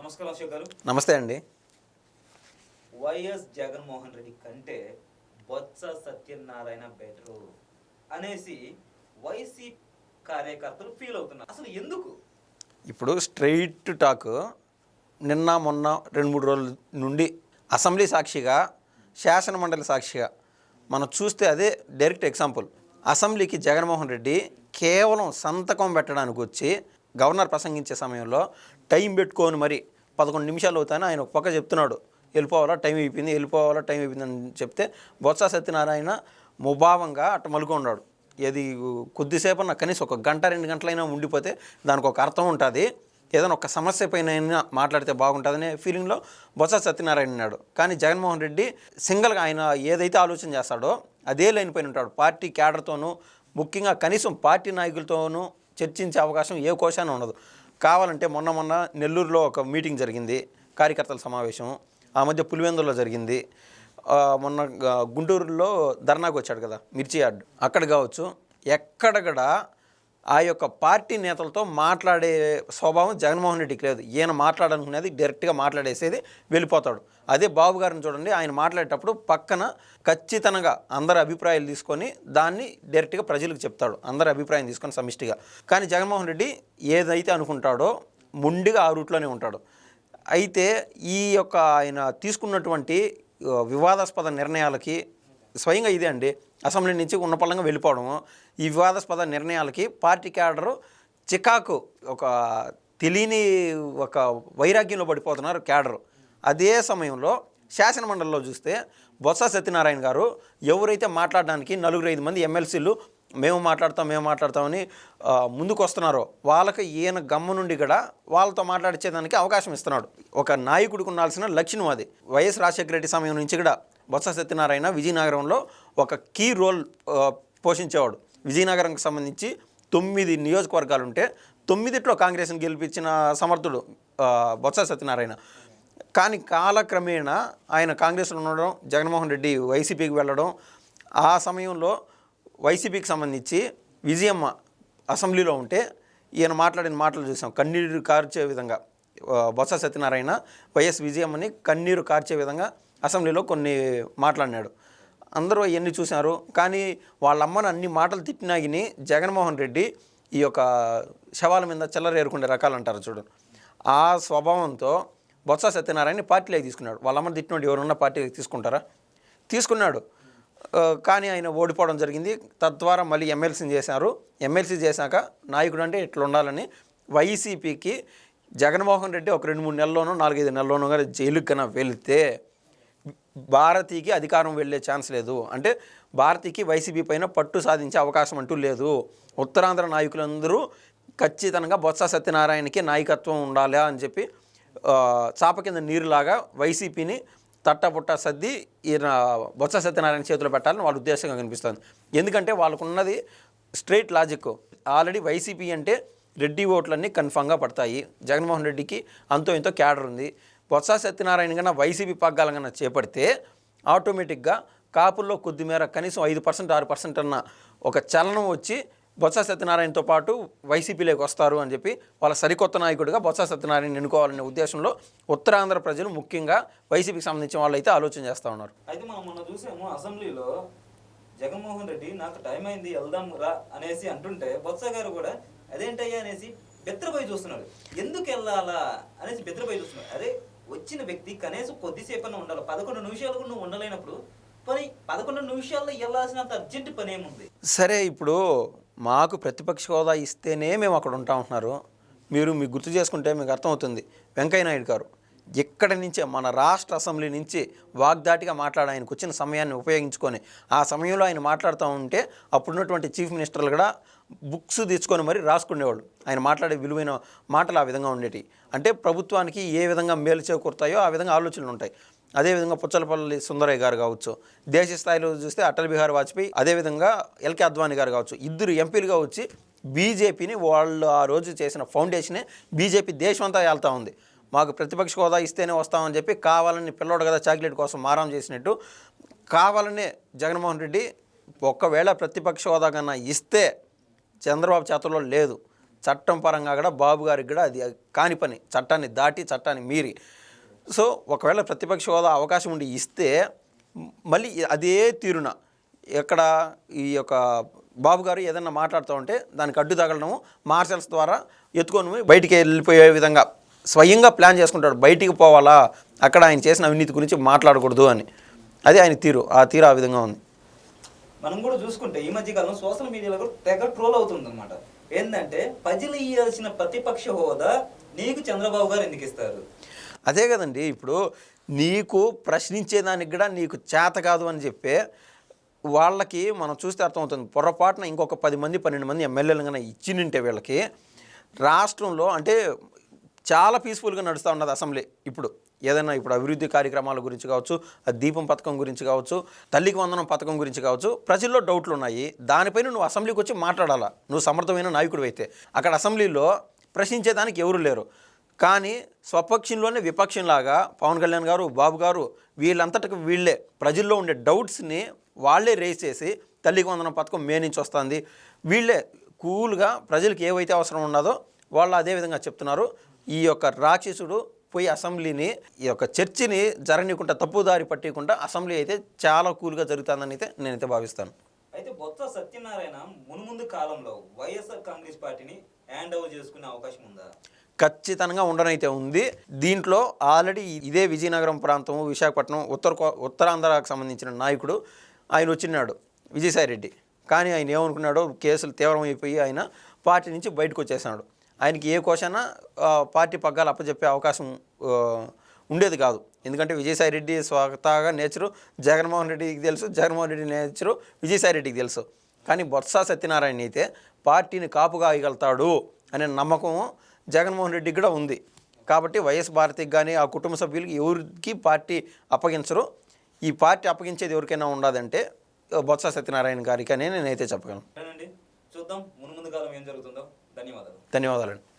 నమస్కారం అశోక్ గారు. నమస్తే అండి. వైఎస్ జగన్మోహన్ రెడ్డి కంటే బొత్స సత్యనారాయణ బెటరు అనేసి వైసీ కార్యకర్తలు ఫీల్ అవుతున్నారు. అసలు ఎందుకు? ఇప్పుడు స్ట్రైట్ టాక్ నిన్న మొన్న రెండు మూడు రోజుల నుండి అసెంబ్లీ సాక్షిగా శాసన మండలి సాక్షిగా మనం చూస్తే అదే డైరెక్ట్ ఎగ్జాంపుల్. అసెంబ్లీకి జగన్మోహన్ రెడ్డి కేవలం సంతకం పెట్టడానికి వచ్చి గవర్నర్ ప్రసంగించే సమయంలో టైం పెట్టుకొని మరి పదకొండు నిమిషాలు అవుతాయని ఆయన ఒక పక్క చెప్తున్నాడు. వెళ్ళిపోవాలా టైం అయిపోయింది వెళ్ళిపోవాలా టైం అయిపోయింది అని చెప్తే బొత్స సత్యనారాయణ ముభావంగా అట్ట మలుకున్నాడు. ఇది కొద్దిసేపు నా కనీసం ఒక గంట రెండు గంటలైనా ఉండిపోతే దానికి ఒక అర్థం ఉంటుంది. ఏదైనా ఒక సమస్య పైన అయినా మాట్లాడితే బాగుంటుందనే ఫీలింగ్లో బొత్స సత్యనారాయణ ఉన్నాడు. కానీ జగన్మోహన్ రెడ్డి సింగిల్గా ఆయన ఏదైతే ఆలోచన చేస్తాడో అదే లైన్ పైన ఉంటాడు. పార్టీ క్యాడర్తోనూ ముఖ్యంగా కనీసం పార్టీ నాయకులతోనూ చర్చించే అవకాశం ఏ కోశాన ఉండదు. కావాలంటే మొన్న మొన్న నెల్లూరులో ఒక మీటింగ్ జరిగింది కార్యకర్తల సమావేశం ఆ మధ్య పులివెందులో జరిగింది. మొన్న గుంటూరులో ధర్నాకు వచ్చాడు కదా మిర్చి యార్డ్. అక్కడ కావచ్చు ఎక్కడక్కడ ఆ యొక్క పార్టీ నేతలతో మాట్లాడే స్వభావం జగన్మోహన్ రెడ్డికి లేదు. ఈయన మాట్లాడాలనుకునేది డైరెక్ట్గా మాట్లాడేసేది వెళ్ళిపోతాడు. అదే బాబు గారిని చూడండి ఆయన మాట్లాడేటప్పుడు పక్కన ఖచ్చితంగా అందరి అభిప్రాయాలు తీసుకొని దాన్ని డైరెక్ట్గా ప్రజలకు చెప్తాడు. అందరి అభిప్రాయం తీసుకొని సమిష్టిగా. కానీ జగన్మోహన్ రెడ్డి ఏదైతే అనుకుంటాడో ముండిగా ఆ రూట్లోనే ఉంటాడు. అయితే ఈ యొక్క ఆయన తీసుకున్నటువంటి వివాదాస్పద నిర్ణయాలకి స్వయంగా ఇదే అండి. అసెంబ్లీ నుంచి ఉన్నపళంగా వెళ్ళిపోవడము ఈ వివాదాస్పద నిర్ణయాలకి పార్టీ క్యాడరు చికాకు ఒక తెలియని ఒక వైరాగ్యంలో పడిపోతున్నారు క్యాడరు. అదే సమయంలో శాసనమండలిలో చూస్తే బొత్స సత్యనారాయణ గారు ఎవరైతే మాట్లాడడానికి నలుగురు ఐదు మంది ఎమ్మెల్సీలు మేము మాట్లాడతాం మేము మాట్లాడతామని ముందుకు వస్తున్నారో వాళ్ళకి ఈయన గమ్ము నుండి కూడా వాళ్ళతో మాట్లాడించేదానికి అవకాశం ఇస్తున్నాడు. ఒక నాయకుడికి ఉండాల్సిన లక్షణం అది. వైఎస్ రాజశేఖర రెడ్డి సమయం నుంచి కూడా బొత్స సత్యనారాయణ విజయనగరంలో ఒక కీ రోల్ పోషించేవాడు. విజయనగరంకి సంబంధించి తొమ్మిది నియోజకవర్గాలు ఉంటే తొమ్మిదిట్లో కాంగ్రెస్ని గెలిపించిన సమర్థుడు బొత్స సత్యనారాయణ. కానీ కాలక్రమేణా ఆయన కాంగ్రెస్లో ఉండడం జగన్మోహన్ రెడ్డి వైసీపీకి వెళ్ళడం ఆ సమయంలో వైసీపీకి సంబంధించి విజయమ్మ అసెంబ్లీలో ఉంటే ఈయన మాట్లాడిన మాటలు చూసాం. కన్నీరు కార్చే విధంగా బొత్స సత్యనారాయణ వైఎస్ విజయమ్మని కన్నీరు కార్చే విధంగా అసెంబ్లీలో కొన్ని మాట్లాడినాడు. అందరూ అవన్నీ చూశారు. కానీ వాళ్ళ అమ్మను అన్ని మాటలు తిట్టినాగిని జగన్మోహన్ రెడ్డి ఈ యొక్క శవాల మీద చెల్లరేరుకునే రకాలు అంటారు చూడు. ఆ స్వభావంతో బొత్స సత్యనారాయణ పార్టీలోకి తీసుకున్నాడు. వాళ్ళ అమ్మని తిట్టినోడు ఎవరున్న పార్టీలోకి తీసుకుంటారా? తీసుకున్నాడు. కానీ ఆయన ఓడిపోవడం జరిగింది. తద్వారా మళ్ళీ ఎమ్మెల్సీని చేశారు. ఎమ్మెల్సీ చేశాక నాయకుడు అంటే ఇట్లా ఉండాలని వైసీపీకి జగన్మోహన్ రెడ్డి ఒక రెండు మూడు నెలల్లోనూ నాలుగైదు నెలల్లోనూ కానీ జైలుకి కన్నా వెళితే భారతీకి అధికారం వెళ్ళే ఛాన్స్ లేదు. అంటే భారతీకి వైసీపీ పైన పట్టు సాధించే అవకాశం అంటూ లేదు. ఉత్తరాంధ్ర నాయకులందరూ ఖచ్చితంగా బొత్స సత్యనారాయణకి నాయకత్వం ఉండాలి అని చెప్పి చాప కింద నీరులాగా వైసీపీని తట్టపుట్ట సర్ది ఈయన బొత్స సత్యనారాయణ చేతిలో పెట్టాలని వాళ్ళ ఉద్దేశంగా కనిపిస్తుంది. ఎందుకంటే వాళ్ళకున్నది స్ట్రైట్ లాజిక్. ఆల్రెడీ వైసీపీ అంటే రెడ్డి ఓట్లన్నీ కన్ఫామ్గా పడతాయి. జగన్మోహన్ రెడ్డికి అంతో ఇంతో క్యాడర్ ఉంది. బొత్స సత్యనారాయణ కన్నా వైసీపీ పగ్గాల కన్నా చేపడితే ఆటోమేటిక్గా కాపుల్లో కొద్దిమేర కనీసం ఐదు పర్సెంట్ ఆరు పర్సెంట్ అన్న ఒక చలనం వచ్చి బొత్స సత్యనారాయణతో పాటు వైసీపీలోకి వస్తారు అని చెప్పి వాళ్ళ సరికొత్త నాయకుడిగా బొత్స సత్యనారాయణ ఎన్నుకోవాలనే ఉద్దేశంలో ఉత్తరాంధ్ర ప్రజలు ముఖ్యంగా వైసీపీకి సంబంధించిన వాళ్ళు అయితే ఆలోచన చేస్తూ ఉన్నారు. అయితే మనం మొన్న చూసాము అసెంబ్లీలో జగన్మోహన్ రెడ్డి నాకు టైం అయింది వెళ్దాం రా అనేసి అంటుంటే బొత్స గారు కూడా అదేంటయ్యా అనేసి బెత్తరపోయి చూస్తున్నాడు. ఎందుకు వెళ్ళాలా అనేసి బెత్తరపోయి చూస్తున్నాడు. అదే వచ్చిన వ్యక్తి కనీసం కొద్దిసేపన్నా ఉండాలి. పదకొండు నిమిషాలు నువ్వు ఉండలేనప్పుడు పని పదకొండు నిమిషాల్లో వెళ్ళాల్సినంత అర్జెంట్ పని ఏముంది? సరే ఇప్పుడు మాకు ప్రతిపక్ష హోదా ఇస్తేనే మేము అక్కడ ఉంటామంటున్నారు మీరు మీకు గుర్తు చేసుకుంటే మీకు అర్థమవుతుంది. వెంకయ్య నాయుడు గారు ఎక్కడి నుంచే మన రాష్ట్ర అసెంబ్లీ నుంచి వాగ్దాటిగా మాట్లాడ ఆయనకు వచ్చిన సమయాన్ని ఉపయోగించుకొని ఆ సమయంలో ఆయన మాట్లాడుతూ ఉంటే అప్పుడున్నటువంటి చీఫ్ మినిస్టర్లు కూడా బుక్స్ తెచ్చుకొని మరి రాసుకునేవాళ్ళు. ఆయన మాట్లాడే విలువైన మాటలు ఆ విధంగా ఉండేవి అంటే ప్రభుత్వానికి ఏ విధంగా మేలు చేకూరుతాయో ఆ విధంగా ఆలోచనలు ఉంటాయి. అదేవిధంగా పుచ్చలపల్లి సుందరయ్య గారు కావచ్చు దేశ స్థాయిలో చూస్తే అటల్ బిహారీ వాజ్పేయి అదేవిధంగా ఎల్కే అద్వానీ గారు కావచ్చు ఇద్దరు ఎంపీలుగా వచ్చి బీజేపీని వాళ్ళు ఆ రోజు చేసిన ఫౌండేషనే బీజేపీ దేశమంతా వెళ్తూ ఉంది. మాకు ప్రతిపక్ష హోదా ఇస్తేనే వస్తామని చెప్పి కావాలని పిల్లోడు కదా చాక్లెట్ కోసం మారం చేసినట్టు కావాలనే జగన్మోహన్ రెడ్డి ఒకవేళ ప్రతిపక్ష హోదా కన్నా ఇస్తే చంద్రబాబు చేతుల్లో లేదు. చట్టం పరంగా కూడా బాబు గారికి కూడా అది కాని పని. చట్టాన్ని దాటి చట్టాన్ని మీరి. సో ఒకవేళ ప్రతిపక్ష హోదా అవకాశం ఉండి ఇస్తే మళ్ళీ అదే తీరున ఎక్కడ ఈ యొక్క బాబు గారు ఏదన్నా మాట్లాడుతూ ఉంటే దానికి అడ్డు తగలడము మార్షల్స్ ద్వారా ఎత్తుకొని పోయి బయటికి వెళ్ళిపోయే విధంగా స్వయంగా ప్లాన్ చేసుకుంటాడు. బయటికి పోవాలా? అక్కడ ఆయన చేసిన అవినీతి గురించి మాట్లాడకూడదు అని. అది ఆయన తీరు. ఆ తీరు ఆ విధంగా ఉంది. మనం కూడా చూసుకుంటే ఈ మధ్యకాలం సోషల్ మీడియాలో కూడా తెగ ట్రోల్ అవుతుంది అనమాట ఏంటంటే ప్రజలు ఇవ్వాల్సిన ప్రతిపక్ష హోదా నీకు చంద్రబాబు గారు ఎందుకు ఇస్తారు? అదే కదండి ఇప్పుడు నీకు ప్రశ్నించేదానికి కూడా నీకు చేత కాదు అని చెప్పే వాళ్ళకి మనం చూస్తే అర్థమవుతుంది. పొరపాటున ఇంకొక పది మంది పన్నెండు మంది ఎమ్మెల్యేలు కన్నా ఇచ్చినింటే వీళ్ళకి రాష్ట్రంలో అంటే చాలా పీస్ఫుల్గా నడుస్తూ ఉన్నది అసెంబ్లీ ఇప్పుడు. ఏదైనా ఇప్పుడు అభివృద్ధి కార్యక్రమాల గురించి కావచ్చు ఆ దీపం పథకం గురించి కావచ్చు తల్లికి వందనం పథకం గురించి కావచ్చు ప్రజల్లో డౌట్లు ఉన్నాయి దానిపైన నువ్వు అసెంబ్లీకి వచ్చి మాట్లాడాలా? నువ్వు సమర్థమైన నాయకుడు అయితే అక్కడ అసెంబ్లీలో ప్రశ్నించేదానికి ఎవరు లేరు. కానీ స్వపక్షంలోనే విపక్షంలాగా పవన్ కళ్యాణ్ గారు బాబు గారు వీళ్ళంతటికి వీళ్ళే. ప్రజల్లో ఉండే డౌట్స్ని వాళ్ళే రేస్ చేసి తల్లికి వందనం పథకం మే నుంచి వస్తుంది. వీళ్ళే కూల్గా ప్రజలకు ఏవైతే అవసరం ఉన్నదో వాళ్ళు అదే విధంగా చెప్తున్నారు. ఈ యొక్క రాక్షసుడు పోయి అసెంబ్లీని ఈ యొక్క చర్చిని జరగనీయకుండా తప్పుదారి పట్టకుండా అసెంబ్లీ అయితే చాలా కూల్గా జరుగుతుందని అయితే నేనైతే భావిస్తాను. అయితే బొత్స సత్యనారాయణ మున్ముందు కాలంలో వైఎస్ఆర్ కాంగ్రెస్ పార్టీని హ్యాండ్ ఓవర్ చేసుకునే అవకాశం ఉందా? ఖచ్చితంగా ఉండనైతే ఉంది. దీంట్లో ఆల్రెడీ ఇదే విజయనగరం ప్రాంతం విశాఖపట్నం ఉత్తర ఉత్తరాంధ్రకు సంబంధించిన నాయకుడు ఆయన వచ్చినాడు విజయసాయి రెడ్డి కానీ ఆయన ఏమనుకున్నాడో కేసులు తీవ్రమైపోయి ఆయన పార్టీ నుంచి బయటకు వచ్చేసాడు ఆయనకి ఏ కోశాన పార్టీ పగ్గాలు అప్పచెప్పే అవకాశం ఉండేది కాదు. ఎందుకంటే విజయసాయి రెడ్డి స్వతహాగా నేచరు జగన్మోహన్ రెడ్డికి తెలుసు జగన్మోహన్ రెడ్డి నేచరు విజయసాయి రెడ్డికి తెలుసు. కానీ బొత్స సత్యనారాయణ అయితే పార్టీని కాపుగా వేయగలుగుతాడు అనే నమ్మకం జగన్మోహన్ రెడ్డికి కూడా ఉంది. కాబట్టి వైఎస్ భారతికి కానీ ఆ కుటుంబ సభ్యులకి ఎవరికి పార్టీ అప్పగించరు. ఈ పార్టీ అప్పగించేది ఎవరికైనా ఉండదంటే బొత్స సత్యనారాయణ గారికి అని నేనైతే చెప్పగలను. చూద్దాం. మున్ముందు కాలం ఏం జరుగుతుందో. ధన్యవాదాలు. ధన్యవాదాలండి.